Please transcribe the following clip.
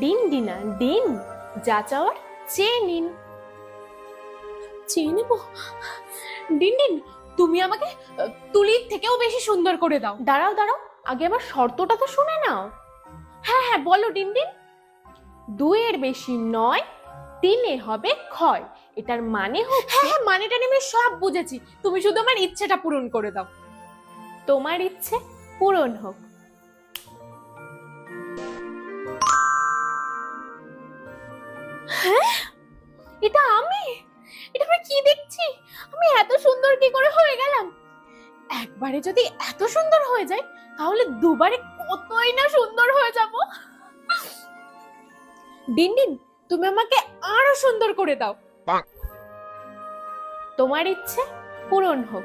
দিন দিনা দিন যা চাওয়ার চেয়ে নিন। চেয়ে নেব? দিন দিন তুমি আমাকে তুলির থেকেও বেশি সুন্দর করে দাও। দাঁড়াও দাঁড়াও আগে আমার শর্তটা তো শুনে নাও। হ্যাঁ হ্যাঁ বলো দিন দিন। দুইয়ের বেশি নয় তিনে হবে ক্ষয়। এটার মানে হচ্ছে হ্যাঁ হ্যাঁ মানেটা নিয়ে আমি সব বুঝেছি। তুমি শুধু আমার ইচ্ছেটা পূরণ করে দাও। তোমার ইচ্ছে পূরণ হোক। এটা আমি? এটা আমি কি দেখছি? আমি এত সুন্দর কি করে হয়ে গেলাম? একবারে যদি এত সুন্দর হয়ে যায় তাহলে দুবারে কতই না সুন্দর হয়ে যাব? দিন দিন তুমি আমাকে আরও সুন্দর করে দাও। তোমার ইচ্ছে পূরণ হোক।